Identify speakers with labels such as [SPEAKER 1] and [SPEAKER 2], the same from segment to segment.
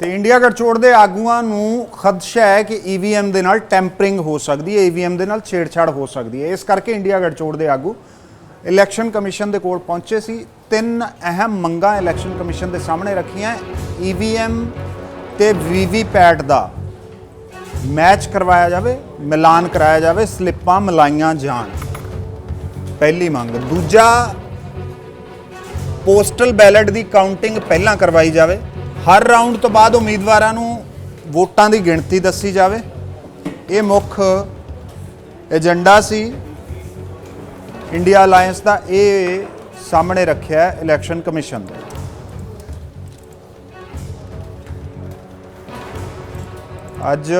[SPEAKER 1] ਤੇ ਇੰਡੀਆ ਗਠਜੋੜ ਦੇ ਆਗੂਆਂ ਨੂੰ ਖਦਸ਼ਾ ਹੈ ਕਿ ਈਵੀਐਮ ਦੇ ਨਾਲ ਟੈਂਪਰਿੰਗ ਹੋ ਸਕਦੀ ਹੈ ਈਵੀਐਮ ਦੇ ਨਾਲ ਛੇੜਛਾੜ ਹੋ ਸਕਦੀ ਹੈ। ਇਸ ਕਰਕੇ ਇੰਡੀਆ ਗਠਜੋੜ ਦੇ ਆਗੂ ਇਲੈਕਸ਼ਨ ਕਮਿਸ਼ਨ ਦੇ ਕੋਲ ਪਹੁੰਚੇ ਸੀ। ਤਿੰਨ ਅਹਿਮ ਮੰਗਾਂ ਇਲੈਕਸ਼ਨ ਕਮਿਸ਼ਨ ਦੇ ਸਾਹਮਣੇ ਰੱਖੀਆਂ। ਈਵੀਐਮ ਤੇ ਵੀਵੀਪੈਟ ਦਾ ਮੈਚ ਕਰਵਾਇਆ ਜਾਵੇ, ਮਿਲਾਨ ਕਰਾਇਆ ਜਾਵੇ, ਸਲਿੱਪਾਂ ਮਿਲਾਈਆਂ ਜਾਣ। ਪਹਿਲੀ ਮੰਗ। ਦੂਜਾ, ਪੋਸਟਲ ਬੈਲਟ ਦੀ ਕਾਊਂਟਿੰਗ ਪਹਿਲਾਂ ਕਰਵਾਈ ਜਾਵੇ। ਹਰ ਰਾਊਂਡ ਤੋਂ ਬਾਅਦ ਉਮੀਦਵਾਰਾਂ ਨੂੰ ਵੋਟਾਂ ਦੀ ਗਿਣਤੀ ਦੱਸੀ ਜਾਵੇ। ਇਹ ਮੁੱਖ ਏਜੰਡਾ ਸੀ। ਇੰਡੀਆ ਅਲਾਈਅੰਸ ਦਾ ਇਹ ਸਾਹਮਣੇ ਰੱਖਿਆ ਇਲੈਕਸ਼ਨ ਕਮਿਸ਼ਨ ਨੇ ਅੱਜ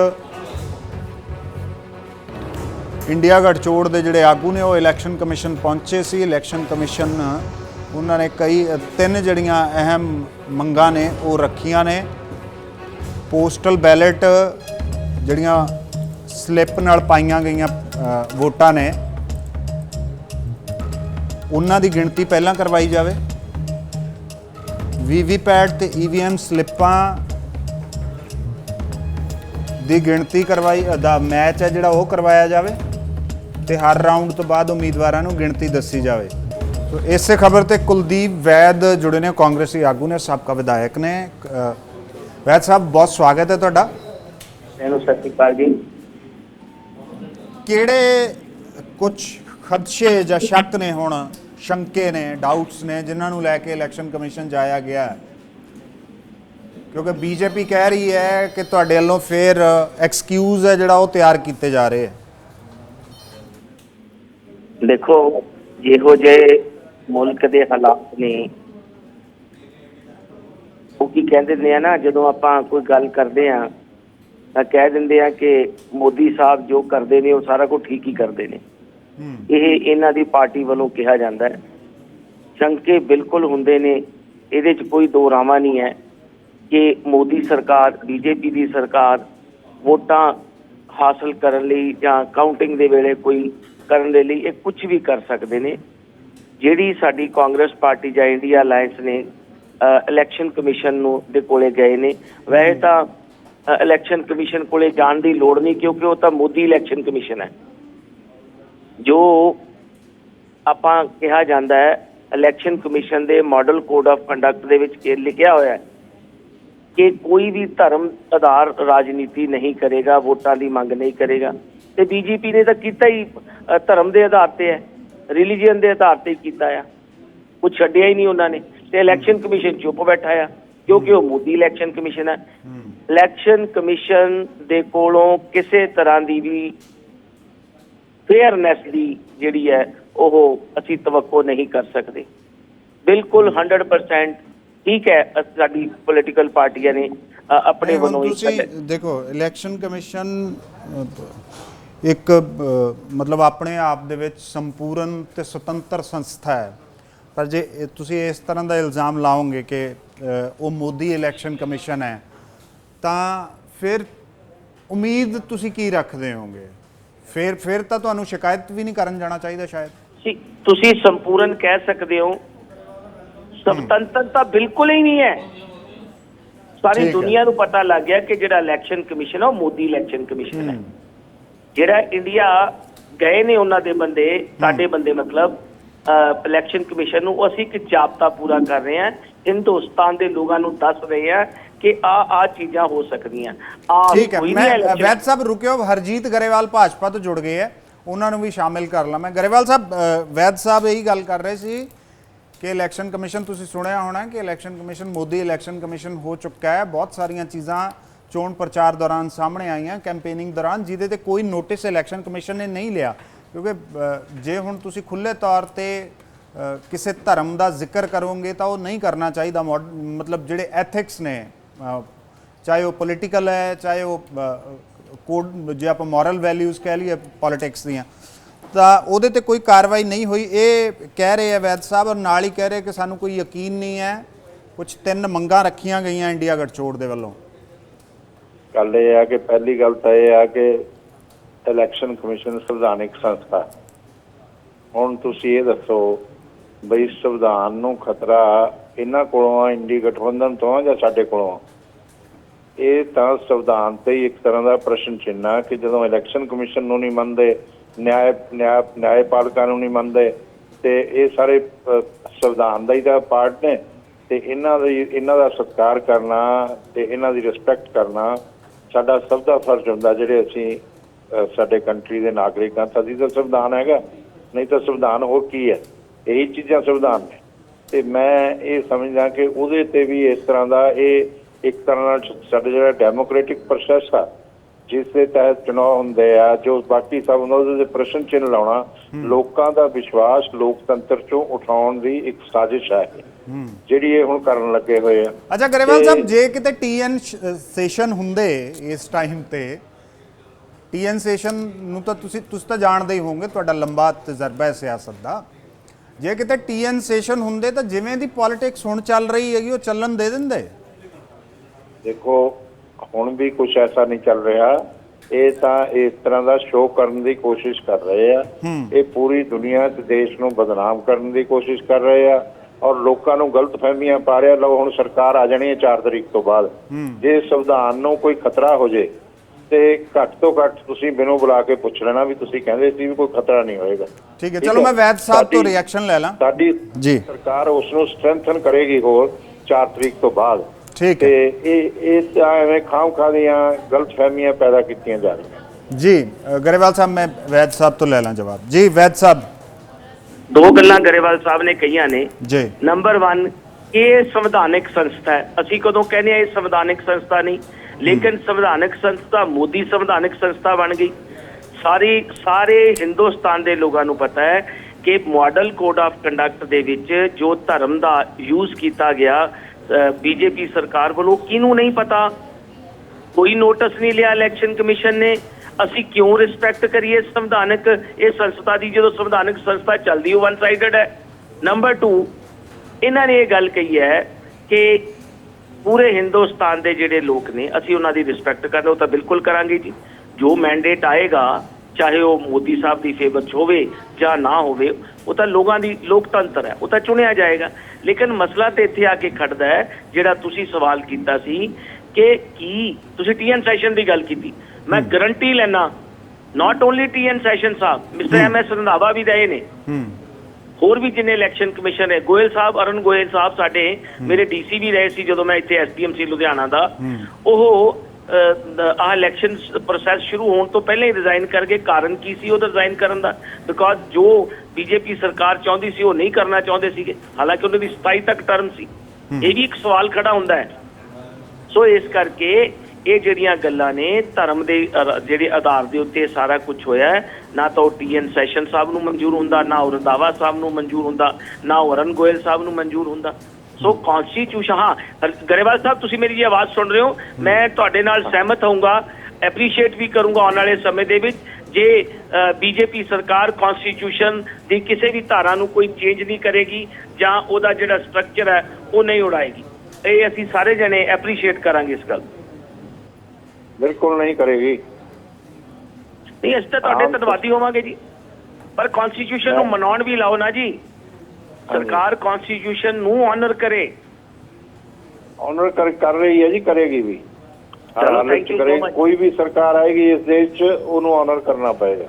[SPEAKER 1] ਇੰਡੀਆ ਗਠਜੋੜ ਦੇ ਜਿਹੜੇ ਆਗੂ ਨੇ, ਉਹ ਇਲੈਕਸ਼ਨ ਕਮਿਸ਼ਨ ਪਹੁੰਚੇ ਸੀ। ਇਲੈਕਸ਼ਨ ਕਮਿਸ਼ਨ ਉਹਨਾਂ ਨੇ ਕਈ, ਤਿੰਨ ਜਿਹੜੀਆਂ ਅਹਿਮ ਮੰਗਾਂ ਨੇ, ਉਹ ਰੱਖੀਆਂ ਨੇ। ਪੋਸਟਲ ਬੈਲਟ ਜਿਹੜੀਆਂ ਸਲਿੱਪ ਨਾਲ ਪਾਈਆਂ ਗਈਆਂ ਵੋਟਾਂ ਨੇ। ਉਹਨਾਂ ਦੀ ਗਿਣਤੀ ਪਹਿਲਾਂ ਕਰਵਾਈ ਜਾਵੇ। ਵੀਵੀਪੈਟ ਤੇ ਈਵੀਐਮ ਸਲਿੱਪਾਂ ਦੀ ਗਿਣਤੀ ਕਰਵਾਈ ਦਾ ਮੈਚ ਹੈ ਜਿਹੜਾ ਉਹ ਕਰਵਾਇਆ ਜਾਵੇ। ਤੇ ਹਰ ਰਾਊਂਡ ਤੋਂ ਬਾਅਦ ਉਮੀਦਵਾਰਾਂ ਨੂੰ ਗਿਣਤੀ ਦੱਸੀ ਜਾਵੇ। ਸੋ ਇਸੇ ਖਬਰ ਤੇ ਕੁਲਦੀਪ ਵੈਦ ਜੁੜੇ ਨੇ ਕਾਂਗਰਸੀ ਆਗੂ ਨੇ ਸਾਬਕਾ ਵਿਧਾਇਕ ਨੇ। ਵੈਦ ਸਾਹਿਬ ਬਹੁਤ ਸਵਾਗਤ ਹੈ ਤੁਹਾਡਾ।
[SPEAKER 2] ਮੈਨੂੰ ਸਤਿ ਸ਼੍ਰੀ ਅਕਾਲ ਜੀ।
[SPEAKER 1] ਕਿਹੜੇ ਕੁਝ ਖਦਸ਼ੇ ਜਾਂ ਸ਼ੱਕ ਨੇ ਹੁਣ ਸ਼ੰਕੇ ਨੇ ਡਾਊਟਸ ਨੇ ਜਿਨ੍ਹਾਂ ਨੂੰ ਲੈ ਕੇ ਇਲੈਕਸ਼ਨ ਕਮਿਸ਼ਨ ਜਾਇਆ ਗਿਆ ਹੈ? ਕਿਉਂਕਿ ਬੀਜੇਪੀ ਕਹਿ ਰਹੀ ਹੈ ਕਿ ਤੁਹਾਡੇ ਵੱਲੋਂ ਫੇਰ ਐਕਸਕਿਊਜ਼ ਹੈ ਜਿਹੜਾ ਉਹ ਤਿਆਰ ਕੀਤੇ ਜਾ ਰਹੇ ਹੈ।
[SPEAKER 2] ਦੇਖੋ ਜਿਹੋ ਜਿਹੇ ਮੁਲਕ ਦੇ ਹਾਲਾਤ ਨੇ। ਉਹ ਕੀ ਕਹਿੰਦੇ ਨੇ ਆ ਨਾ ਜਦੋਂ ਆਪਾਂ ਕੋਈ ਗੱਲ ਕਰਦੇ ਆ ਤਾਂ ਕਹਿ ਦਿੰਦੇ ਆ ਕਿ ਮੋਦੀ ਸਾਹਿਬ ਜੋ ਕਰਦੇ ਨੇ ਉਹ ਸਾਰਾ ਕੁਝ ਠੀਕ ਹੀ ਕਰਦੇ ਨੇ। ਇਹ ਇਹਨਾਂ ਦੀ ਪਾਰਟੀ ਵੱਲੋਂ ਕਿਹਾ ਜਾਂਦਾ ਹੈ। ਸ਼ੰਕੇ ਬਿਲਕੁਲ ਹੁੰਦੇ ਨੇ ਇਹਦੇ 'ਚ ਕੋਈ ਦੋ ਰਾਮਾ ਨਹੀਂ ਹੈ ਕਿ ਮੋਦੀ ਸਰਕਾਰ ਬੀਜੇਪੀ ਦੀ ਸਰਕਾਰ ਵੋਟਾਂ ਹਾਸਲ ਕਰਨ ਲਈ ਜਾਂ ਕਾਊਂਟਿੰਗ ਦੇ ਵੇਲੇ ਕੋਈ ਕਰਨ ਦੇ ਲਈ ਇਹ ਕੁਝ ਵੀ ਕਰ ਸਕਦੇ ਨੇ। ਜਿਹੜੀ ਸਾਡੀ ਕਾਂਗਰਸ ਪਾਰਟੀ ਜਾਂ ਇੰਡੀਆ ਅਲਾਈਅੰਸ ਨੇ ਇਲੈਕਸ਼ਨ ਕਮਿਸ਼ਨ ਨੂੰ ਦੇ ਕੋਲੇ ਗਏ ਨੇ। ਵੈਸੇ ਤਾਂ ਇਲੈਕਸ਼ਨ ਕਮਿਸ਼ਨ ਕੋਲੇ ਜਾਣ ਦੀ ਲੋੜ ਨਹੀਂ ਕਿਉਂਕਿ ਉਹ ਤਾਂ ਮੋਦੀ ਇਲੈਕਸ਼ਨ ਕਮਿਸ਼ਨ ਹੈ। ਜੋ ਆਪਾਂ ਕਿਹਾ ਜਾਂਦਾ ਹੈ ਇਲੈਕਸ਼ਨ ਕਮਿਸ਼ਨ ਦੇ ਮਾਡਲ ਕੋਡ ਆਫ ਕੰਡਕਟ ਦੇ ਵਿੱਚ ਇਹ ਲਿਖਿਆ ਹੋਇਆ ਹੈ ਕਿ ਕੋਈ ਵੀ ਧਰਮ ਆਧਾਰ ਰਾਜਨੀਤੀ ਨਹੀਂ ਕਰੇਗਾ, ਵੋਟਾਂ ਦੀ ਮੰਗ ਨਹੀਂ ਕਰੇਗਾ। ਤੇ ਬੀਜੇਪੀ ਨੇ ਤਾਂ ਕੀਤਾ ਹੀ ਧਰਮ ਦੇ ਆਧਾਰ ਤੇ ਹੈ। ਰਿਲੀਜੀਅਨ ਦੇ ਆਧਾਰ ਤੇ ਕੀਤਾ ਆ। ਕੁਝ ਛੱਡਿਆ ਹੀ ਨਹੀਂ ਉਹਨਾਂ ਨੇ ਤੇ ਇਲੈਕਸ਼ਨ ਕਮਿਸ਼ਨ ਚੁੱਪ ਬੈਠਾ ਆ ਕਿਉਂਕਿ ਉਹ ਮੋਦੀ ਇਲੈਕਸ਼ਨ ਕਮਿਸ਼ਨ ਹੈ। ਇਲੈਕਸ਼ਨ ਕਮਿਸ਼ਨ ਦੇ ਕੋਲੋਂ ਕਿਸੇ ਤਰ੍ਹਾਂ ਦੀ ਵੀ ਫੇਅਰਨੈਸ ਦੀ ਜਿਹੜੀ ਹੈ ਉਹ ਅਸੀਂ ਤਵੱਕੋ ਨਹੀਂ ਕਰ ਸਕਦੇ। ਬਿਲਕੁਲ 100% ਠੀਕ ਹੈ ਸਾਡੀ ਪੋਲੀਟੀਕਲ ਪਾਰਟੀਆਂ ਨੇ ਆਪਣੇ ਵੱਲੋਂ ਹੀ
[SPEAKER 1] ਤੁਸੀਂ। ਦੇਖੋ ਇਲੈਕਸ਼ਨ ਕਮਿਸ਼ਨ ਇੱਕ ਮਤਲਬ ਆਪਣੇ ਆਪ ਦੇ ਵਿੱਚ ਸੰਪੂਰਨ ਤੇ ਸੁਤੰਤਰ ਸੰਸਥਾ ਹੈ। ਪਰ ਜੇ ਤੁਸੀਂ ਇਸ ਤਰ੍ਹਾਂ ਦਾ ਇਲਜ਼ਾਮ ਲਾਓਗੇ ਕਿ ਉਹ ਮੋਦੀ ਇਲੈਕਸ਼ਨ ਕਮਿਸ਼ਨ ਹੈ ਤਾਂ ਫਿਰ ਉਮੀਦ ਤੁਸੀਂ ਕੀ ਰੱਖਦੇ ਹੋਗੇ ਫਿਰ ਫਿਰ ਤਾਂ ਤੁਹਾਨੂੰ ਸ਼ਿਕਾਇਤ ਵੀ ਨਹੀਂ ਕਰਨ ਜਾਣਾ ਚਾਹੀਦਾ ਸ਼ਾਇਦ।
[SPEAKER 2] ਤੁਸੀਂ- ਸੰਪੂਰਨ ਕਹਿ ਸਕਦੇ ਹੋ ਸੁਤੰਤਰਤਾ ਬਿਲਕੁਲ ਹੀ ਨਹੀਂ ਹੈ। ਸਾਰੀ। ਦੁਨੀਆ ਨੂੰ ਪਤਾ ਲੱਗ ਗਿਆ ਕਿ ਜਿਹੜਾ ਇਲੈਕਸ਼ਨ ਕਮਿਸ਼ਨ ਹੈ ਉਹ ਮੋਦੀ ਇਲੈਕਸ਼ਨ ਕਮਿਸ਼ਨ ਹੂੰ। ਜਿਹੜਾ ਇੰਡੀਆ ਗਏ ਨੇ ਉਹਨਾਂ ਦੇ ਬੰਦੇ ਸਾਡੇ ਬੰਦੇ ਮਤਲਬ ਇਲੈਕਸ਼ਨ ਕਮਿਸ਼ਨ ਨੂੰ ਅਸੀਂ ਇੱਕ ਜਾਬਤਾ ਪੂਰਾ ਕਰ ਰਹੇ ਹਾਂ। ਹਿੰਦੁਸਤਾਨ ਦੇ ਲੋਕਾਂ ਨੂੰ ਦੱਸ ਰਹੇ ਹਾਂ ਕਿ ਆ ਆ ਚੀਜ਼ਾਂ ਹੋ ਸਕਦੀਆਂ। ਆ
[SPEAKER 1] ਠੀਕ ਹੈ ਮੈਂ ਵੈਦ ਸਾਹਿਬ ਰੁਕਿਓ। ਹਰਜੀਤ ਗਰੇਵਾਲ ਭਾਜਪਾ ਤੋਂ ਜੁੜ ਗਏ ਹੈ। ਉਹਨਾਂ ਨੂੰ ਵੀ ਸ਼ਾਮਿਲ ਕਰ ਲਾਂ ਮੈਂ। ਗਰੇਵਾਲ ਸਾਹਿਬ ਵੈਦ ਸਾਹਿਬ ਇਹੀ ਗੱਲ ਕਰ ਰਹੇ ਸੀ ਕਿ ਇਲੈਕਸ਼ਨ ਕਮਿਸ਼ਨ ਤੁਸੀਂ ਸੁਣਿਆ ਹੋਣਾ ਕਿ election commission Modi election commission ਹੋ ਚੁੱਕਾ ਹੈ। ਬਹੁਤ ਸਾਰੀਆਂ ਚੀਜ਼ਾਂ ਚੋਣ ਪ੍ਰਚਾਰ ਦੌਰਾਨ ਸਾਹਮਣੇ ਆਈਆਂ ਕੈਂਪੇਨਿੰਗ ਦੌਰਾਨ, ਜਿਹਦੇ ਤੇ ਕੋਈ ਨੋਟਿਸ ਇਲੈਕਸ਼ਨ ਕਮਿਸ਼ਨ ਨੇ ਨਹੀਂ ਲਿਆ। ਕਿਉਂਕਿ ਜੇ ਹੁਣ ਤੁਸੀਂ ਖੁੱਲੇ ਤੌਰ ਤੇ ਕਿਸੇ ਧਰਮ ਦਾ ਜ਼ਿਕਰ ਕਰੋਗੇ ਤਾਂ ਉਹ ਨਹੀਂ ਕਰਨਾ ਚਾਹੀਦਾ। ਮੋਡ- ਮਤਲਬ ਜਿਹੜੇ ਐਥਿਕਸ ਨੇ ਚਾਹੇ ਉਹ ਪੋਲੀਟੀਕਲ ਹੈ, ਚਾਹੇ ਉਹ ਕੋਡ ਜੇ ਆਪਾਂ ਮੋਰਲ ਵੈਲਿਊਜ਼ ਕਹਿ ਲਈਏ ਪੋਲਿਟਿਕਸ ਦੀਆਂ, ਤਾਂ ਉਹਦੇ ਤੇ ਕੋਈ ਕਾਰਵਾਈ ਨਹੀਂ ਹੋਈ। ਇਹ ਕਹਿ ਰਹੇ ਆ ਵੈਦ ਸਾਹਿਬ ਔਰ ਨਾਲ ਹੀ ਕਹਿ ਰਹੇ ਕਿ ਸਾਨੂੰ ਕੋਈ ਯਕੀਨ ਨਹੀਂ ਹੈ। ਕੁਝ ਤਿੰਨ ਮੰਗਾਂ ਰੱਖੀਆਂ ਗਈਆਂ ਇੰਡੀਆ ਗਠਜੋੜ ਦੇ ਵੱਲੋਂ।
[SPEAKER 3] ਗੱਲ ਇਹ ਆ ਕਿ ਪਹਿਲੀ ਗੱਲ ਤਾਂ ਇਹ ਆ ਕਿ ਇਲੈਕਸ਼ਨ ਕਮਿਸ਼ਨ ਸੰਵਿਧਾਨਿਕ ਸੰਸਥਾ। ਹੁਣ ਤੁਸੀਂ ਇਹ ਦੱਸੋ ਬਈ ਸੰਵਿਧਾਨ ਨੂੰ ਖਤਰਾ ਇਹਨਾਂ ਕੋਲੋਂ ਆ, ਇੰਡੀ ਗਠਬੰਧਨ ਤੋਂ ਜਾਂ ਸਾਡੇ ਕੋਲੋਂ ਇਹ ਤਾਂ ਸੰਵਿਧਾਨ ਤੇ ਹੀ ਇੱਕ ਤਰ੍ਹਾਂ ਦਾ ਪ੍ਰਸ਼ਨ ਚਿੰਨਾ ਕਿ ਜਦੋਂ ਇਲੈਕਸ਼ਨ ਕਮਿਸ਼ਨ ਨੂੰ ਨਹੀਂ ਮੰਨਦੇ, ਨਿਆਂ ਨਿਆਂ, ਨਿਆਂਪਾਲਕਾਂ ਨੂੰ ਨਹੀਂ ਮੰਨਦੇ, ਤੇ ਇਹ ਸਾਰੇ ਸੰਵਿਧਾਨ ਦਾ ਹੀ ਤਾਂ ਪਾਰਟ ਨੇ, ਤੇ ਇਹਨਾਂ ਦਾ ਇਹਨਾਂ ਦਾ ਸਤਿਕਾਰ ਕਰਨਾ ਤੇ ਇਹਨਾਂ ਦੀ ਰਿਸਪੈਕਟ ਕਰਨਾ ਸਾਡਾ ਸਭ ਦਾ ਫਰਜ਼ ਹੁੰਦਾ ਜਿਹੜੇ ਅਸੀਂ ਸਾਡੇ ਕੰਟਰੀ ਦੇ ਨਾਗਰਿਕ ਹਾਂ ਤਦੀ ਤਾਂ ਸੰਵਿਧਾਨ ਹੈਗਾ। ਨਹੀਂ ਤਾਂ ਸੰਵਿਧਾਨ ਹੋਰ ਕੀ ਹੈ? ਇਹੀ ਚੀਜ਼ਾਂ ਸੰਵਿਧਾਨ ਨੇ। ਤੇ ਮੈਂ ਇਹ ਸਮਝਦਾ ਕਿ ਉਹਦੇ ਤੇ ਵੀ ਇਸ ਤਰ੍ਹਾਂ ਦਾ ਇਹ ਇੱਕ ਤਰ੍ਹਾਂ ਨਾਲ ਸਾਡਾ ਜਿਹੜਾ ਡੈਮੋਕ੍ਰੈਟਿਕ ਪ੍ਰੋਸੈਸ ਆ ਜਿਸ ਦੇ ਤਹਿਤ ਚੁਣਾਵ ਹੁੰਦੇ ਆ ਜੋ ਬਾਕੀ ਸਭ ਹੁੰਦਾ ਉਹਦੇ ਪ੍ਰਸ਼ਨ ਚਿੰਨ੍ਹ ਲਾਉਣਾ ਲੋਕਾਂ ਦਾ ਵਿਸ਼ਵਾਸ ਲੋਕਤੰਤਰ ਚੋਂ ਉਠਾਉਣ ਦੀ ਇੱਕ ਸਾਜ਼ਿਸ਼ ਹੈ। ਜਿਹੜੀ ਇਹ ਹੁਣ ਕਰਨ ਲੱਗੇ ਹੋਏ ਆ।
[SPEAKER 1] ਅੱਛਾ ਗਰੇਵਾਲ ਸਾਹਿਬ ਜੇ ਕਿਤੇ ਟੀਐਨ ਸੈਸ਼ਨ ਹੁੰਦੇ ਇਸ ਟਾਈਮ ਤੇ ਟੀਐਨ ਸੈਸ਼ਨ ਨੂੰ ਤਾਂ ਤੁਸੀਂ ਤੁਸੀਂ ਤਾਂ ਜਾਣਦੇ ਹੀ ਹੋਵੋਗੇ ਤੁਹਾਡਾ ਲੰਬਾ ਤਜਰਬਾ ਹੈ ਸਿਆਸਤ ਦਾ। ਜੇ ਕਿਤੇ ਟੀਐਨ ਸੈਸ਼ਨ ਹੁੰਦੇ ਤਾਂ ਜਿਵੇਂ ਦੀ ਪੋਲਿਟਿਕਸ ਹੁਣ ਚੱਲ ਰਹੀ ਹੈਗੀ ਉਹ ਚੱਲਣ ਦੇ ਦਿੰਦੇ।
[SPEAKER 3] ਦੇਖੋ ਹੁਣ ਵੀ ਕੁਝ ਐਸਾ ਨਹੀਂ ਚੱਲ ਰਿਹਾ। ਇਹ ਤਾਂ ਇਸ ਤਰ੍ਹਾਂ ਦਾ ਸ਼ੋਅ ਕਰਨ ਦੀ ਕੋਸ਼ਿਸ਼ ਕਰ ਰਹੇ ਆ। ਇਹ ਪੂਰੀ ਦੁਨੀਆ 'ਚ ਦੇਸ਼ ਨੂੰ ਬਦਨਾਮ ਕਰਨ ਦੀ ਕੋਸ਼ਿਸ਼ ਕਰ ਰਹੇ ਆ। ਔਰ ਲੋਕਾਂ ਨੂੰ ਗਲਤ ਫਹਿਮੀਆਂ ਪਾ ਰਿਹਾ। ਲਓ ਹੁਣ ਸਰਕਾਰ ਆ ਜਾਣੀ ਹੈ 4 ਤਰੀਕ ਤੋਂ ਬਾਅਦ। ਜੇ ਸੰਵਿਧਾਨ ਨੂੰ ਕੋਈ ਖਤਰਾ ਹੋ ਜੇ ਤੇ ਘੱਟ ਤੋਂ ਘੱਟ ਤੁਸੀਂ ਮੈਨੂੰ ਬੁਲਾ ਕੇ ਪੁੱਛ ਲੈਣਾ ਵੀ ਤੁਸੀਂ ਕਹਿੰਦੇ ਸੀ ਵੀ ਕੋਈ ਖਤਰਾ ਨਹੀਂ ਹੋਏਗਾ।
[SPEAKER 1] ਠੀਕ ਹੈ। ਚਲੋ ਮੈਂ ਵੈਦ ਸਾਹਿਬ ਤੋਂ ਰਿਐਕਸ਼ਨ ਲੈ ਲਾਂ।
[SPEAKER 3] ਸਾਡੀ
[SPEAKER 1] ਜੀ।
[SPEAKER 3] ਸਰਕਾਰ ਉਸ ਨੂੰ ਸਟਰੈਂਥਨ ਕਰੇਗੀ ਹੋਰ 4 ਤਰੀਕ ਤੋਂ ਬਾਅਦ।
[SPEAKER 1] ਠੀਕ ਹੈ।
[SPEAKER 3] ਤੇ ਇਹ ਇਹ ਤਾਂ ਐਵੇਂ ਖਾਮ ਦੀਆਂ ਗਲਤ ਫਹਿਮੀਆਂ ਪੈਦਾ ਕੀਤੀਆਂ ਜਾ ਰਹੀਆਂ।
[SPEAKER 1] ਜੀ ਅ, ਗਰੇਵਾਲ ਸਾਹਿਬ ਮੈਂ ਵੈਦ ਸਾਹਿਬ ਤੋਂ ਲੈ ਲਾਂ ਜਵਾਬ। ਜੀ ਵੈਦ ਸਾਹਿਬ।
[SPEAKER 2] ਦੋ ਗੱਲਾਂ ਗਰੇਵਾਲ ਸਾਹਿਬ ਨੇ ਕਹੀਆਂ ਨੇ।
[SPEAKER 1] ਜੀ।
[SPEAKER 2] ਨੰਬਰ 1 ਇਹ ਸੰਵਿਧਾਨਿਕ ਸੰਸਥਾ ਹੈ। ਅਸੀਂ ਕਦੋਂ ਕਹਿੰਦੇ ਆ ਇਹ ਸੰਵਿਧਾਨਿਕ ਸੰਸਥਾ ਨਹੀਂ? ਲੇਕਿਨ ਸੰਵਿਧਾਨਿਕ ਸੰਸਥਾ ਮੋਦੀ ਸੰਵਿਧਾਨਿਕ ਸੰਸਥਾ ਬਣ ਗਈ। ਸਾਰੀ ਸਾਰੇ ਹਿੰਦੁਸਤਾਨ ਦੇ ਲੋਕਾਂ ਨੂੰ ਪਤਾ ਹੈ ਕਿ ਮਾਡਲ ਕੋਡ ਆਫ ਕੰਡਕਟ ਦੇ ਵਿੱਚ ਜੋ ਧਰਮ ਦਾ ਯੂਜ਼ ਕੀਤਾ ਗਿਆ ਬੀਜੇਪੀ ਸਰਕਾਰ ਵੱਲੋਂ ਕਿਹਨੂੰ ਨਹੀਂ ਪਤਾ? ਕੋਈ ਨੋਟਿਸ ਨਹੀਂ ਲਿਆ ਇਲੈਕਸ਼ਨ ਕਮਿਸ਼ਨ ਨੇ। ਅਸੀਂ ਕਿਉਂ ਰਿਸਪੈਕਟ ਕਰੀਏ ਸੰਵਿਧਾਨਕ? ਇਹ ਸੰਸਥਾ ਦੀ ਜਦੋਂ ਸੰਵਿਧਾਨਕ ਸੰਸਥਾ ਚੱਲਦੀ, ਉਹ ਵਨ ਸਾਈਡਡ ਹੈ। ਨੰਬਰ 2 ਇਹਨਾਂ ਨੇ ਇਹ ਗੱਲ ਕਹੀ ਹੈ ਕਿ ਪੂਰੇ ਹਿੰਦੁਸਤਾਨ ਦੇ ਜਿਹੜੇ ਲੋਕ ਨੇ, ਅਸੀਂ ਉਹਨਾਂ ਦੀ ਰਿਸਪੈਕਟ ਕਰਦੇ ਉਹ ਤਾਂ ਬਿਲਕੁਲ ਕਰਾਂਗੇ ਜੀ। ਜੋ ਮੈਂਡੇਟ ਆਏਗਾ, ਚਾਹੇ ਉਹ ਮੋਦੀ ਸਾਹਿਬ ਦੀ ਫੇਵਰ 'ਚ ਹੋਵੇ ਜਾਂ ਨਾ ਹੋਵੇ, ਉਹ ਤਾਂ ਲੋਕਾਂ ਦੀ ਲੋਕਤੰਤਰ ਹੈ, ਉਹ ਤਾਂ ਚੁਣਿਆ ਜਾਏਗਾ। ਲੇਕਿਨ ਮਸਲਾ ਤੇ ਇੱਥੇ ਆ ਕੇ ਖੜਦਾ ਹੈ ਜਿਹੜਾ ਤੁਸੀਂ ਸਵਾਲ ਕੀਤਾ ਸੀ ਕਿ ਕੀ ਤੁਸੀਂ ਟੀਐਨ ਸੈਸ਼ਨ ਦੀ ਗੱਲ ਕੀਤੀ। ਮੈਂ ਗਰੰਟੀ ਲੈਣਾ not only T N Seshan Sahib mister M S Randhawa ਵੀ ਰਹੇ ਨੇ। ਹੋਰ ਵੀ ਜਿੰਨੇ ਇਲੈਕਸ਼ਨ ਕਮਿਸ਼ਨ ਹੈ ਗੋਇਲ ਸਾਹਿਬ ਅਰਨ ਗੋਇਲ ਸਾਹਿਬ ਸਾਡੇ ਮੇਰੇ ਡੀਸੀ ਵੀ ਰਹੇ ਸੀ ਜਦੋਂ ਮੈਂ ਇੱਥੇ ਐਸਡੀਐਮ ਸੀ ਲੁਧਿਆਣਾ ਦਾ। ਉਹ ਆਹ ਇਲੈਕਸ਼ਨ ਪ੍ਰੋਸੈਸ ਸ਼ੁਰੂ ਹੋਣ ਤੋਂ ਪਹਿਲਾਂ ਹੀ ਰਿਜ਼ਾਈਨ ਕਰ ਗਏ ਕਾਰਨ ਕੀ ਸੀ ਉਹਦਾ ਰਿਜ਼ਾਈਨ ਕਰਨ ਦਾ। ਬਿਕੋਜ਼ ਜੋ ਬੀਜੇਪੀ ਸਰਕਾਰ ਚਾਹੁੰਦੀ ਸੀ ਉਹ ਨਹੀਂ ਕਰਨਾ ਚਾਹੁੰਦੇ ਸੀਗੇ। ਹਾਲਾਂਕਿ ਉਹਨਾਂ ਦੀ 27 ਤੱਕ ਟਰਮ ਸੀ। ਇਹ ਵੀ ਇੱਕ ਸਵਾਲ ਖੜਾ ਹੁੰਦਾ ਹੈ। ਸੋ ਇਸ ਕਰਕੇ ਇਹ ਜਿਹੜੀਆਂ ਗੱਲਾਂ ਨੇ ਧਰਮ ਦੇ ਜਿਹੜੇ ਆਧਾਰ ਦੇ ਉੱਤੇ ਸਾਰਾ ਕੁਝ ਹੋਇਆ ਨਾ ਤਾਂ ਉਹ ਟੀਐਨ ਸੈਸ਼ਨ ਸਾਹਿਬ ਨੂੰ ਮਨਜ਼ੂਰ ਹੁੰਦਾ ਨਾ ਉਹ ਰੰਧਾਵਾ ਸਾਹਿਬ ਨੂੰ ਮਨਜ਼ੂਰ ਹੁੰਦਾ ਨਾ ਉਹ ਅਰਨ ਗੋਇਲ ਸਾਹਿਬ ਨੂੰ ਮਨਜ਼ੂਰ ਹੁੰਦਾ। ਸੋ ਕਨਸਟੀਟਿਊਸ਼ਨ ਹਾਂ ਗਰੇਵਾਲ ਸਾਹਿਬ ਤੁਸੀਂ ਮੇਰੀ ਆਵਾਜ਼ ਸੁਣ ਰਹੇ ਹੋ। ਮੈਂ ਤੁਹਾਡੇ ਨਾਲ ਸਹਿਮਤ ਹੋਊਂਗਾ ਐਪਰੀਸ਼ੀਏਟ ਵੀ ਕਰੂੰਗਾ ਆਉਣ ਵਾਲੇ ਸਮੇਂ ਦੇ ਵਿੱਚ। ਜੇ ਬੀਜੇਪੀ ਸਰਕਾਰ ਕਨਸਟੀਟਿਊਸ਼ਨ ਦੀ ਕਿਸੇ ਵੀ ਧਾਰਾ ਨੂੰ ਕੋਈ ਚੇਂਜ ਨਹੀਂ ਕਰੇਗੀ ਜਾਂ ਉਹਦਾ ਜਿਹੜਾ ਸਟਰਕਚਰ ਹੈ ਉਹ ਨਹੀਂ ਉਡਾਏਗੀ। ਇਹ ਅਸੀਂ ਸਾਰੇ ਜਣੇ ਐਪਰੀਸ਼ੀਏਟ ਕਰਾਂਗੇ ਇਸ ਗੱਲ।
[SPEAKER 3] ਬਿਲਕੁਲ ਨਹੀਂ ਕਰੇਗੀ।
[SPEAKER 2] ਨਹੀਂ ਅਸੀਂ ਤਾਂ ਤੁਹਾਡੇ ਧੰਨਵਾਦੀ ਹੋਵਾਂਗੇ ਜੀ। ਪਰ ਕਨਸਟੀਟਿਊਸ਼ਨ ਨੂੰ ਮਨਾਉਣ ਵੀ ਲਾਓ ਨਾ ਜੀ। ਸਰਕਾਰ ਕਨਸਟੀਟਿਊਸ਼ਨ ਨੂੰ ਆਨਰ ਕਰੇ।
[SPEAKER 3] ਆਨਰ ਕਰ ਕਰ ਰਹੀ ਹੈ ਜੀ ਕਰੇਗੀ ਵੀ।
[SPEAKER 2] ਚਲੋ.
[SPEAKER 3] ਕੋਈ ਵੀ ਸਰਕਾਰ ਆਏਗੀ ਇਸ ਦੇਸ਼ 'ਚ ਉਹਨੂੰ ਆਨਰ ਕਰਨਾ ਪਏਗਾ।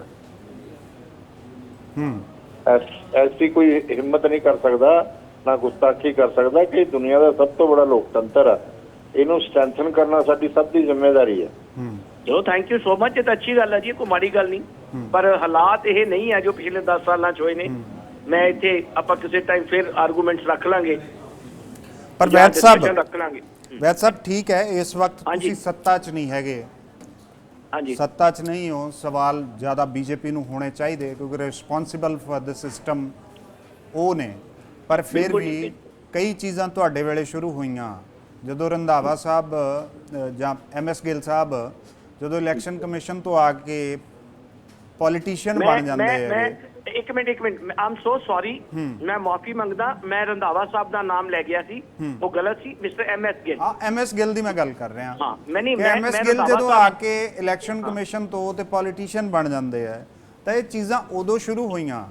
[SPEAKER 1] ਹੂੰ।
[SPEAKER 3] ਐਸ- ਕੋਈ ਹਿੰਮਤ ਨਹੀਂ ਕਰ ਸਕਦਾ ਨਾ ਗੁਸਤਾਖੀ ਕਰ ਸਕਦਾ ਕਿ ਦੁਨੀਆ ਦਾ ਸਭ ਤੋਂ ਬੜਾ ਲੋਕਤੰਤਰ ਹੈ ਇਹਨੂੰ ਸਟਰੈਂਥਨ ਕਰਨਾ ਸਾਡੀ ਸਭ ਦੀ ਜ਼ਿੰਮੇਵਾਰੀ ਹੈ
[SPEAKER 1] ਹੂੰ।
[SPEAKER 2] ਚਲੋ ਥੈਂਕ ਯੂ ਸੋ ਮਚ ਇਹ ਤਾਂ ਅੱਛੀ ਗੱਲ ਹੈ ਜੀ ਕੋਈ ਮਾੜੀ ਗੱਲ ਨਹੀਂ। ਪਰ ਹਾਲਾਤ ਇਹ ਨਹੀਂ ਹੈ ਜੋ ਪਿਛਲੇ 10 ਸਾਲਾਂ ਚ ਹੋਏ ਨੇ। ਮੈਂ ਇੱਥੇ ਆਪਾਂ ਕਿਸੇ ਟਾਈਮ ਫਿਰ ਆਰਗੂਮੈਂਟਸ ਰੱਖ ਲਾਂਗੇ।
[SPEAKER 1] ਪਰ
[SPEAKER 2] ਜਾਂ
[SPEAKER 1] ਵੈਦ ਸਾਹਿਬ
[SPEAKER 2] discussion ਰੱਖ ਲਾਂਗੇ।
[SPEAKER 1] ਵੈਦ ਸਾਹਿਬ ਠੀਕ ਹੈ ਇਸ ਵਕਤ
[SPEAKER 2] ਹਾਂਜੀ।
[SPEAKER 1] ਤੁਸੀਂ ਸੱਤਾ 'ਚ ਨਹੀਂ ਹੈਗੇ।
[SPEAKER 2] ਹਾਂਜੀ।
[SPEAKER 1] ਸੱਤਾ 'ਚ ਨਹੀਂ ਹੋ ਸਵਾਲ ਜ਼ਿਆਦਾ ਬੀਜੇਪੀ ਨੂੰ ਹੋਣੇ ਚਾਹੀਦੇ ਕਿਉਂਕਿ ਰਿਸਪੌਂਸਿਬਲ ਫॉर ਦ ਸਿਸਟਮ ਉਹ ਨੇ। ਪਰ ਫਿਰ
[SPEAKER 2] ਬਿਲਕੁਲ
[SPEAKER 1] ਵੀ। ਕਈ ਚੀਜ਼ਾਂ ਤੁਹਾਡੇ ਵੇਲੇ ਸ਼ੁਰੂ ਹੋਈਆਂ। ਜਦੋਂ ਰੰਧਾਵਾ ਸਾਹਿਬ ਅ, ਜਾਂ ਐਮਐਸ ਗਿੱਲ ਸਾਹਿਬ ਜਦੋਂ ਇਲੈਕਸ਼ਨ ਕਮਿਸ਼ਨ ਤੋਂ ਆ ਕੇ ਪੋਲੀਟੀਸ਼ੀਅਨ ਬਣ ਜਾਂਦੇ
[SPEAKER 2] ਮੈਂ
[SPEAKER 1] ਹੈਗੇ।
[SPEAKER 2] ਇੱਕ ਮਿੰਟ ਇੱਕ ਮਿੰਟ। ਆਮ ਸੋ ਸੌਰੀ ਮੈਂ ਮਾਫੀ ਮੰਗਦਾ। ਮੈਂ ਰੰਧਾਵਾ ਸਾਹਿਬ ਦਾ ਨਾਮ ਲੈ ਗਿਆ ਸੀ। ਉਹ ਗਲਤ ਸੀ। Mister M S Gill.
[SPEAKER 1] ਆ ਐਮਐਸ ਗਿੱਲ ਦੀ ਮੈਂ ਗੱਲ ਕਰ ਰਿਹਾ।
[SPEAKER 2] ਹਾਂ ਮੈਂ ਨਹੀਂ ਮੈਂ
[SPEAKER 1] ਐਮਐਸ
[SPEAKER 2] ਮੈਂ
[SPEAKER 1] ਗਿੱਲ ਜਦੋਂ ਆ ਕੇ ਇਲੈਕਸ਼ਨ ਕਮਿਸ਼ਨ ਤੋਂ ਤੇ ਪੋਲੀਟੀਸ਼ੀਅਨ ਬਣ ਜਾਂਦੇ ਆ ਤਾਂ ਇਹ ਚੀਜ਼ਾਂ ਉਦੋਂ ਸ਼ੁਰੂ ਹੋਈਆਂ।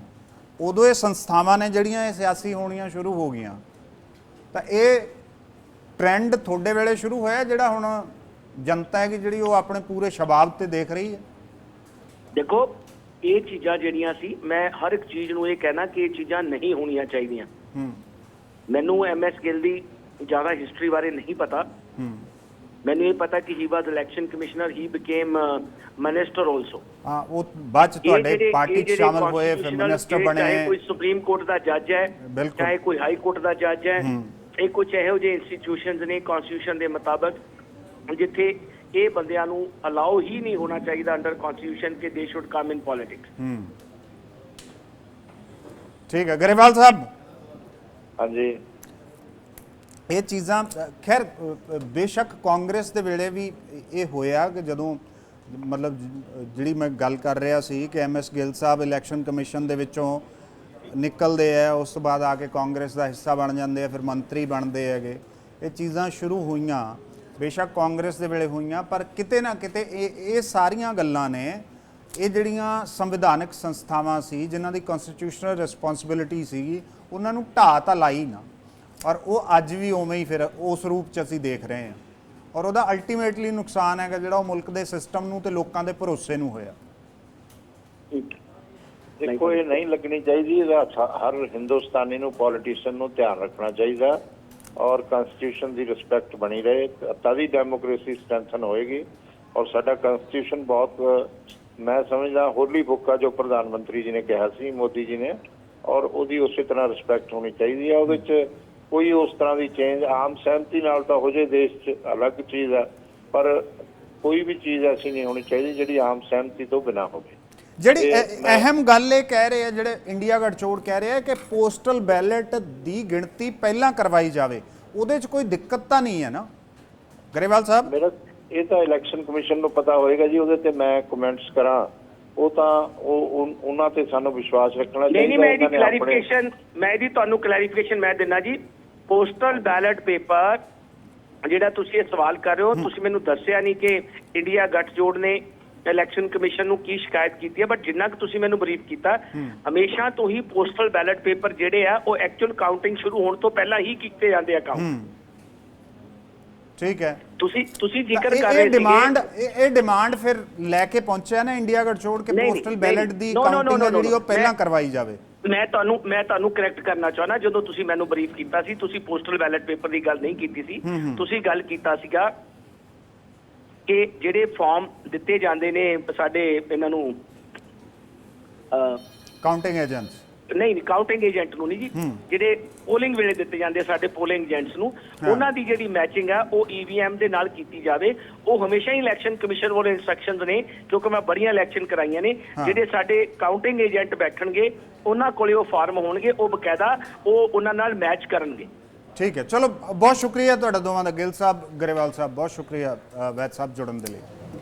[SPEAKER 1] ਉਦੋਂ ਇਹ ਸੰਸਥਾਵਾਂ ਨੇ ਜਿਹੜੀਆਂ ਇਹ ਸਿਆਸੀ ਹੋਣੀਆਂ ਸ਼ੁਰੂ ਹੋ ਗਈਆਂ। ਤਾਂ ਇਹ ਟ੍ਰੈਂਡ ਤੁਹਾਡੇ ਵੇਲੇ ਸ਼ੁਰੂ ਹੋਇਆ ਜਿਹੜਾ ਹੁਣ ਜਨਤਾ ਹੈ ਕਿ ਜਿਹੜੀ ਉਹ ਆਪਣੇ ਪੂਰੇ ਸ਼ਬਾਬ ਤੇ ਦੇਖ ਰਹੀ ਹੈ?
[SPEAKER 2] ਦੇਖੋ ਇਹ ਚੀਜ਼ਾਂ ਜਿਹੜੀਆਂ ਸੀ ਮੈਂ ਹਰ ਇੱਕ ਚੀਜ਼ ਨੂੰ ਇਹ ਕਹਿਣਾ ਕਿ ਇਹ ਚੀਜ਼ਾਂ ਨਹੀਂ ਹੋਣੀਆਂ ਚਾਹੀਦੀਆਂ।
[SPEAKER 1] ਹੂੰ।
[SPEAKER 2] ਮੈਨੂੰ ਐਮਐਸ ਗਿੱਲ ਦੀ ਜ਼ਿਆਦਾ ਹਿਸਟਰੀ ਬਾਰੇ ਨਹੀਂ ਪਤਾ।
[SPEAKER 1] ਹੂੰ।
[SPEAKER 2] ਮੈਨੂੰ ਇਹ ਪਤਾ ਕਿ he was election commissioner he became minister also
[SPEAKER 1] ਹਾਂ ਉਹ ਬਾਅਦ ਚ ਤੁਹਾਡੇ ਪਾਰਟੀ ਚ ਸ਼ਾਮਲ ਹੋਏ ਫਿਰ ਮਿਨਿਸਟਰ ਬਣੇ।
[SPEAKER 2] ਚਾਹੇ ਕੋਈ ਸੁਪਰੀਮ ਕੋਰਟ ਦਾ ਜੱਜ ਹੈ। ਚਾਹੇ ਕੋਈ ਹਾਈ ਕੋਰਟ ਦਾ ਜੱਜ ਹੈ
[SPEAKER 1] ਹੂੰ।
[SPEAKER 2] ਇਹ ਕੁਝ ਇਹੋ ਜਿਹੇ ਇੰਸਟੀਟਿਊਸ਼ਨਸ ਨੇ ਕਨਸਟੀਟਿਊਸ਼ਨ ਦੇ ਮੁਤਾਬਕ ਜਿੱਥੇ ਇਹ ਬੰਦਿਆਂ ਨੂੰ ਅਲਾਉ ਹੀ ਨਹੀਂ ਹੋਣਾ ਚਾਹੀਦਾ ਅੰਡਰ ਕਨਸਟੀਟਿਊਸ਼ਨ ਕਿ ਦੇ ਸ਼ੁੱਡ ਕਮ ਇਨ ਪੋਲਿਟਿਕਸ
[SPEAKER 1] ਹੂੰ। ਠੀਕ ਹੈ ਗਰੇਵਾਲ ਸਾਹਿਬ।
[SPEAKER 3] ਹਾਂਜੀ।
[SPEAKER 1] ਇਹ ਚੀਜ਼ਾਂ ਖੈਰ ਬੇਸ਼ੱਕ ਕਾਂਗਰਸ ਦੇ ਵੇਲੇ ਵੀ ਇਹ ਹੋਇਆ ਕਿ ਜਦੋਂ ਮਤਲਬ ਜਿਹੜੀ ਮੈਂ ਗੱਲ ਕਰ ਰਿਹਾ ਸੀ ਕਿ ਐਮਐਸ ਗਿੱਲ ਸਾਹਿਬ ਇਲੈਕਸ਼ਨ ਕਮਿਸ਼ਨ ਦੇ ਵਿੱਚੋਂ ਨਿਕਲਦੇ ਆ ਉਸ ਤੋਂ ਬਾਅਦ ਆ ਕੇ ਕਾਂਗਰਸ ਦਾ ਹਿੱਸਾ ਬਣ ਜਾਂਦੇ ਆ ਫਿਰ ਮੰਤਰੀ ਬਣਦੇ ਹੈਗੇ। ਇਹ ਚੀਜ਼ਾਂ ਸ਼ੁਰੂ ਹੋਈਆਂ। ਬੇਸ਼ੱਕ ਕਾਂਗਰਸ ਦੇ ਵੇਲੇ ਹੋਈਆਂ, ਪਰ ਕਿਤੇ ਨਾ ਕਿਤੇ ਇਹ ਇਹ ਸਾਰੀਆਂ ਗੱਲਾਂ ਨੇ, ਇਹ ਜਿਹੜੀਆਂ ਸੰਵਿਧਾਨਕ ਸੰਸਥਾਵਾਂ ਸੀ, ਜਿਨ੍ਹਾਂ ਦੀ ਕਨਸਟੀਟਿਊਸ਼ਨਲ ਰਿਸਪੌਂਸਿਬਿਲਿਟੀ ਸੀਗੀ ਉਹਨਾਂ ਨੂੰ ਢਾਹ ਤਾਂ ਲਾਈ ਨਾ। ਔਰ ਉਹ ਅੱਜ ਵੀ ਉਵੇਂ ਹੀ ਫਿਰ ਉਸ ਰੂਪ ਚ ਅਸੀਂ ਦੇਖ ਰਹੇ ਹਾਂ। ਔਰ ਉਹਦਾ ਅਲਟੀਮੇਟਲੀ ਨੁਕਸਾਨ ਹੈਗਾ ਜਿਹੜਾ ਉਹ ਮੁਲਕ ਦੇ ਸਿਸਟਮ ਨੂੰ ਤੇ ਲੋਕਾਂ ਦੇ ਭਰੋਸੇ ਨੂੰ ਹੋਇਆ।
[SPEAKER 3] ਦੇਖੋ, ਇਹ ਨਹੀਂ ਲੱਗਣੀ ਚਾਹੀਦੀ, ਇਹਦਾ ਹਰ ਹਿੰਦੁਸਤਾਨੀ ਨੂੰ ਪੋਲੀਟੀਸ਼ੀਅਨ ਨੂੰ ਧਿਆਨ ਰੱਖਣਾ ਚਾਹੀਦਾ। ਔਰ ਕਨਸਟੀਟਿਊਸ਼ਨ ਦੀ ਰਿਸਪੈਕਟ ਬਣੀ ਰਹੇ, ਤਦ ਹੀ ਡੈਮੋਕ੍ਰੇਸੀ ਸਟਰੈਂਥਨ ਹੋਏਗੀ। ਔਰ ਸਾਡਾ ਕਨਸਟੀਟਿਊਸ਼ਨ ਬਹੁਤ, ਮੈਂ ਸਮਝਦਾ ਹੋਲੀ ਬੁੱਕ ਆ ਜੋ ਪ੍ਰਧਾਨ ਮੰਤਰੀ ਜੀ ਨੇ ਕਿਹਾ ਸੀ, ਮੋਦੀ ਜੀ ਨੇ, ਔਰ ਉਹਦੀ ਉਸੇ ਤਰ੍ਹਾਂ ਰਿਸਪੈਕਟ ਹੋਣੀ ਚਾਹੀਦੀ ਹੈ। ਉਹਦੇ 'ਚ ਕੋਈ ਉਸ ਤਰ੍ਹਾਂ ਦੀ ਚੇਂਜ ਆਮ ਸਹਿਮਤੀ ਨਾਲ ਤਾਂ ਹੋ ਜੇ ਦੇਸ਼ 'ਚ ਅਲੱਗ ਚੀਜ਼ ਹੈ, ਪਰ ਕੋਈ ਵੀ ਚੀਜ਼ ਐਸੀ ਨਹੀਂ ਹੋਣੀ ਚਾਹੀਦੀ ਜਿਹੜੀ ਆਮ ਸਹਿਮਤੀ ਤੋਂ ਬਿਨਾ ਹੋਵੇ।
[SPEAKER 1] ਜਿਹੜੀ ਅਹਿਮ ਗੱਲ ਇਹ ਕਹਿ ਰਹੇ ਆ ਜਿਹੜੇ ਇੰਡੀਆ ਗਠਜੋੜ ਕਹਿ ਰਹੇ ਆ ਕਿ ਪੋਸਟਲ ਬੈਲਟ ਦੀ ਗਿਣਤੀ ਪਹਿਲਾਂ ਕਰਵਾਈ ਜਾਵੇ ਉਹਦੇ 'ਚ ਕੋਈ ਦਿੱਕਤ ਤਾਂ ਨਹੀਂ ਹੈ ਨਾ? ਗਰੇਵਾਲ ਸਾਹਿਬ?
[SPEAKER 3] ਮੇਰਾ ਇਹ ਤਾਂ ਇਲੈਕਸ਼ਨ ਕਮਿਸ਼ਨ ਨੂੰ ਪਤਾ ਹੋਏਗਾ ਜੀ ਉਹਦੇ ਤੇ ਮੈਂ ਕਮੈਂਟਸ ਕਰਾਂ। ਉਹ ਤਾਂ ਉਹ ਉਨ- ਉਹਨਾਂ ਤੇ ਸਾਨੂੰ ਵਿਸ਼ਵਾਸ ਰੱਖਣਾ
[SPEAKER 2] ਨਹੀਂ ਨਹੀਂ ਮੈਂ ਇਹਦੀ
[SPEAKER 3] ਉਹਨਾਂ ਨੇ ਆਪਣੇ-
[SPEAKER 2] ਕਲੈਰੀਫਿਕੇਸ਼ਨ ਮੈਂ ਇਹਦੀ ਤੁਹਾਨੂੰ ਕਲੈਰੀਫਿਕੇਸ਼ਨ ਮੈਂ ਦਿੰਦਾ ਜੀ। ਪੋਸਟਲ ਬੈਲਟ ਪੇਪਰ ਜਿਹੜਾ ਤੁਸੀਂ ਇਹ ਸਵਾਲ ਕਰ ਰਹੇ ਹੋ। ਤੁਸੀਂ ਮੈਨੂੰ ਦੱਸਿਆ ਨਹੀਂ ਕਿ ਇੰਡੀਆ ਗੱਠਜੋੜ ਨੇ ਇਲੈਕਸ਼ਨ ਕਮਿਸ਼ਨ ਨੂੰ ਕੀ ਸ਼ਿਕਾਇਤ ਕੀਤੀ ਹੈ ਬਟ ਜਿੰਨਾ ਕਿ ਤੁਸੀਂ ਮੈਨੂੰ ਬਰੀਫ ਕੀਤਾ ਹਮੇਸ਼ਾ ਤੋਂ ਹੀ ਪੋਸਟਲ ਬੈਲਟ ਪੇਪਰ ਜਿਹੜੇ ਆ ਉਹ ਐਕਚੁਅਲ ਕਾਊਂਟਿੰਗ ਸ਼ੁਰੂ ਹੋਣ ਤੋਂ ਪਹਿਲਾਂ ਹੀ ਕੀਤੇ ਜਾਂਦੇ ਆ ਕਾਊਂਟ
[SPEAKER 1] ਠੀਕ ਹੈ।
[SPEAKER 2] ਤੁਸੀਂ ਤੁਸੀਂ ਜ਼ਿਕਰ ਕਰ ਰਹੇ
[SPEAKER 1] ਇਹ ਡਿਮਾਂਡ ਇਹ ਡਿਮਾਂਡ ਫਿਰ ਲੈ ਕੇ ਪਹੁੰਚਿਆ ਨਾ ਇੰਡੀਆ ਗਠਜੋੜ ਕੇ ਪੋਸਟਲ ਬੈਲਟ ਦੀ ਕਾਊਂਟਿੰਗ ਜਿਹੜੀ ਉਹ ਪਹਿਲਾਂ ਕਰਵਾਈ ਜਾਵੇ।
[SPEAKER 2] ਮੈਂ ਤੁਹਾਨੂੰ ਮੈਂ ਤੁਹਾਨੂੰ ਕਰੈਕਟ ਕਰਨਾ ਚਾਹਣਾ ਜਦੋਂ ਤੁਸੀਂ ਮੈਨੂੰ ਬਰੀਫ ਕੀਤਾ ਸੀ ਤੁਸੀਂ ਪੋਸਟਲ ਬੈਲਟ ਪੇਪਰ ਦੀ ਗੱਲ ਨਹੀਂ ਕੀਤੀ ਸੀ। ਤੁਸੀਂ ਗੱਲ ਕੀਤਾ ਸੀਗਾ ਕਿ ਜਿਹੜੇ ਫਾਰਮ ਦਿੱਤੇ ਜਾਂਦੇ ਨੇ ਸਾਡੇ ਇਹਨਾਂ ਨੂੰ
[SPEAKER 1] ਕਾਊਂਟਿੰਗ ਏਜੰਟਸ
[SPEAKER 2] ਨਹੀਂ ਨਹੀਂ ਕਾਊਂਟਿੰਗ ਏਜੰਟ ਨੂੰ ਨਹੀਂ ਜੀ। ਜਿਹੜੇ ਪੋਲਿੰਗ ਵੇਲੇ ਦਿੱਤੇ ਜਾਂਦੇ ਸਾਡੇ ਪੋਲਿੰਗ ਏਜੰਟਸ ਨੂੰ। ਉਹਨਾਂ ਦੀ ਜਿਹੜੀ ਮੈਚਿੰਗ ਆ ਉਹ ਈਵੀਐਮ ਦੇ ਨਾਲ ਕੀਤੀ ਜਾਵੇ ਉਹ ਹਮੇਸ਼ਾ ਹੀ ਇਲੈਕਸ਼ਨ ਕਮਿਸ਼ਨ ਵੱਲੋਂ ਇਨਸਟਰਕਸ਼ਨਸ ਨੇ ਕਿਉਂਕਿ ਮੈਂ ਬੜੀਆਂ ਇਲੈਕਸ਼ਨ ਕਰਾਈਆਂ ਨੇ। ਜਿਹੜੇ ਸਾਡੇ ਕਾਊਂਟਿੰਗ ਏਜੰਟ ਬੈਠਣਗੇ ਉਹਨਾਂ ਕੋਲੇ ਉਹ ਫਾਰਮ ਹੋਣਗੇ ਉਹ ਬਕਾਇਦਾ ਉਹ ਉਹਨਾਂ ਨਾਲ ਮੈਚ ਕਰਨਗੇ
[SPEAKER 1] ਠੀਕ ਹੈ। ਚਲੋ, ਬਹੁਤ ਸ਼ੁਕਰੀਆ ਤੁਹਾਡਾ ਦੋਵਾਂ ਦਾ। ਗਿੱਲ ਸਾਹਿਬ, ਗਰੇਵਾਲ ਸਾਹਿਬ, ਬਹੁਤ ਸ਼ੁਕਰੀਆ ਵੈਦ ਸਾਹਿਬ ਜੁੜਨ ਦੇ ਲਈ।